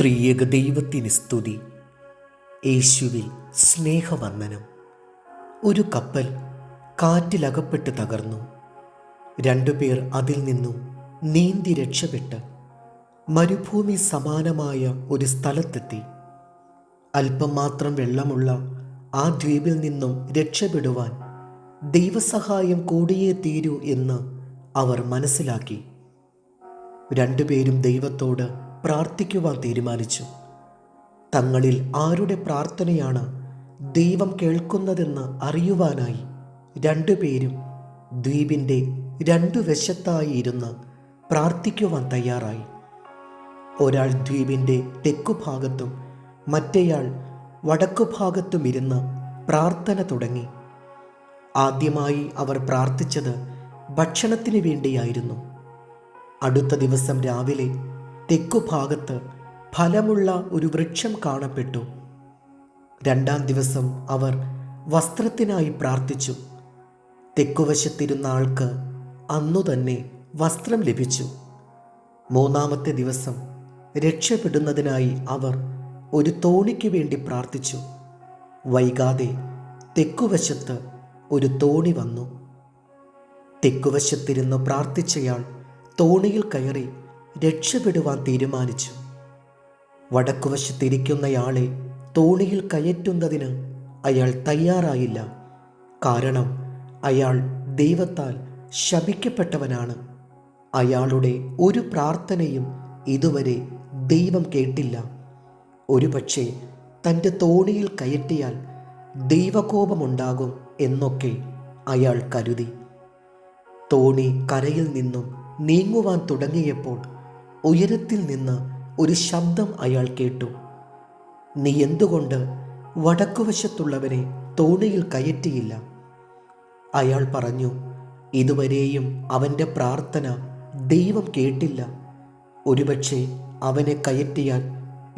ത്രിയേക ദൈവത്തിന് സ്തുതി. യേശുവിൽ സ്നേഹവന്ദനം ഒരു കപ്പൽ കാറ്റിലകപ്പെട്ട് തകർന്നു. രണ്ടുപേർ അതിൽ നിന്നും നീന്തി രക്ഷപ്പെട്ട് മരുഭൂമി സമാനമായ ഒരു സ്ഥലത്തെത്തി. അല്പം മാത്രം വെള്ളമുള്ള ആ ദ്വീപിൽ നിന്നും രക്ഷപ്പെടുവാൻ ദൈവസഹായം കൂടിയേ തീരൂ എന്ന് അവർ മനസ്സിലാക്കി. രണ്ടുപേരും ദൈവത്തോട് പ്രാർത്ഥിക്കുവാൻ തീരുമാനിച്ചു. തങ്ങളിൽ ആരുടെ പ്രാർത്ഥനയാണ് ദൈവം കേൾക്കുന്നതെന്ന് അറിയുവാനായി രണ്ടുപേരും ദ്വീപിന്റെ രണ്ടു വശത്തായി ഇരുന്ന് പ്രാർത്ഥിക്കുവാൻ തയ്യാറായി. ഒരാൾ ദ്വീപിന്റെ തെക്കുഭാഗത്തും മറ്റേയാൾ വടക്കുഭാഗത്തും ഇരുന്ന് പ്രാർത്ഥന തുടങ്ങി. ആദ്യമായി അവർ പ്രാർത്ഥിച്ചത് ഭക്ഷണത്തിന് വേണ്ടിയായിരുന്നു. അടുത്ത ദിവസം രാവിലെ തെക്കുഭാഗത്ത് ഫലമുള്ള ഒരു വൃക്ഷം കാണപ്പെട്ടു. രണ്ടാം ദിവസം അവർ വസ്ത്രത്തിനായി പ്രാർത്ഥിച്ചു. തെക്കുവശത്തിരുന്ന ആൾക്ക് അന്നു തന്നെ വസ്ത്രം ലഭിച്ചു. മൂന്നാമത്തെ ദിവസം രക്ഷപ്പെടുന്നതിനായി അവർ ഒരു തോണിക്ക് വേണ്ടി പ്രാർത്ഥിച്ചു. വൈകാതെ തെക്കുവശത്ത് ഒരു തോണി വന്നു. തെക്കുവശത്തിരുന്ന് പ്രാർത്ഥിച്ചയാൾ തോണിയിൽ കയറി രക്ഷപ്പെടുവാൻ തീരുമാനിച്ചു. വടക്കുവശത്തിരിക്കുന്നയാളെ തോണിയിൽ കയറ്റുന്നതിന് അയാൾ തയ്യാറായില്ല. കാരണം അയാൾ ദൈവത്താൽ ശപിക്കപ്പെട്ടവനാണ്. അയാളുടെ ഒരു പ്രാർത്ഥനയും ഇതുവരെ ദൈവം കേട്ടില്ല. ഒരുപക്ഷെ തന്റെ തോണിയിൽ കയറ്റിയാൽ ദൈവകോപമുണ്ടാകും എന്നൊക്കെ അയാൾ കരുതി. തോണി കരയിൽ നിന്നും നീങ്ങുവാൻ തുടങ്ങിയപ്പോൾ ഉയരത്തിൽ നിന്ന് ഒരു ശബ്ദം അയാൾ കേട്ടു. നീ എന്തുകൊണ്ട് വടക്കുവശത്തുള്ളവനെ തോണിയിൽ കയറ്റിയില്ല? അയാൾ പറഞ്ഞു ഇതുവരെയും അവന്റെ പ്രാർത്ഥന ദൈവം കേട്ടില്ല. ഒരുപക്ഷെ അവനെ കയറ്റിയാൽ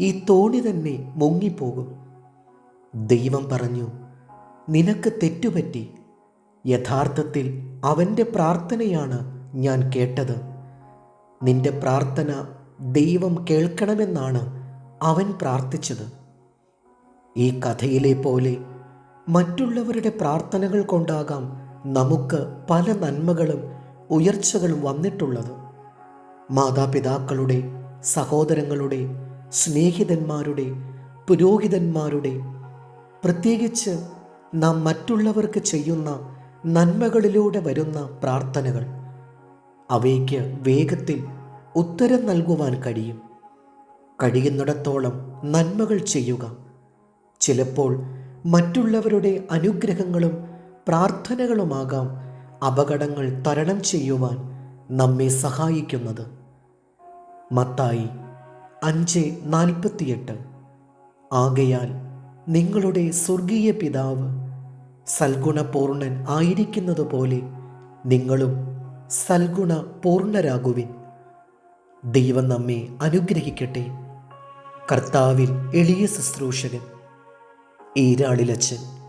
ഈ തോണി തന്നെ മുങ്ങിപ്പോകും. ദൈവം പറഞ്ഞു നിനക്ക് തെറ്റുപറ്റി. യഥാർത്ഥത്തിൽ അവന്റെ പ്രാർത്ഥനയാണ് ഞാൻ കേട്ടത്. നിന്റെ പ്രാർത്ഥന ദൈവം കേൾക്കണമെന്നാണ് അവൻ പ്രാർത്ഥിച്ചത്. ഈ കഥയിലെ പോലെ മറ്റുള്ളവരുടെ പ്രാർത്ഥനകൾ കൊണ്ടാകാം നമുക്ക് പല നന്മകളും ഉയർച്ചകളും വന്നിട്ടുള്ളത്. മാതാപിതാക്കളുടെ സഹോദരങ്ങളുടെ സ്നേഹിതന്മാരുടെ പുരോഹിതന്മാരുടെ പ്രത്യേകിച്ച് നാം മറ്റുള്ളവർക്ക് ചെയ്യുന്ന നന്മകളിലൂടെ വരുന്ന പ്രാർത്ഥനകൾ. അവയ്ക്ക് വേഗത്തിൽ ഉത്തരം നൽകുവാൻ കഴിയും. കഴിയുന്നിടത്തോളം നന്മകൾ ചെയ്യുക. ചിലപ്പോൾ മറ്റുള്ളവരുടെ അനുഗ്രഹങ്ങളും പ്രാർത്ഥനകളുമാകാം അപകടങ്ങൾ തരണം ചെയ്യുവാൻ നമ്മെ സഹായിക്കുന്നത്. മത്തായി അഞ്ച് നാൽപ്പത്തിയെട്ട്. ആകയാൽ നിങ്ങളുടെ സ്വർഗീയ പിതാവ് സൽഗുണപൂർണൻ ആയിരിക്കുന്നത് പോലെ നിങ്ങളും സൽഗുണ പൂർണരാകുവിൻ ദൈവം നമ്മെ അനുഗ്രഹിക്കട്ടെ. കർത്താവിൽ എളിയ ശുശ്രൂഷകൻ ഈരാളിലച്ചൻ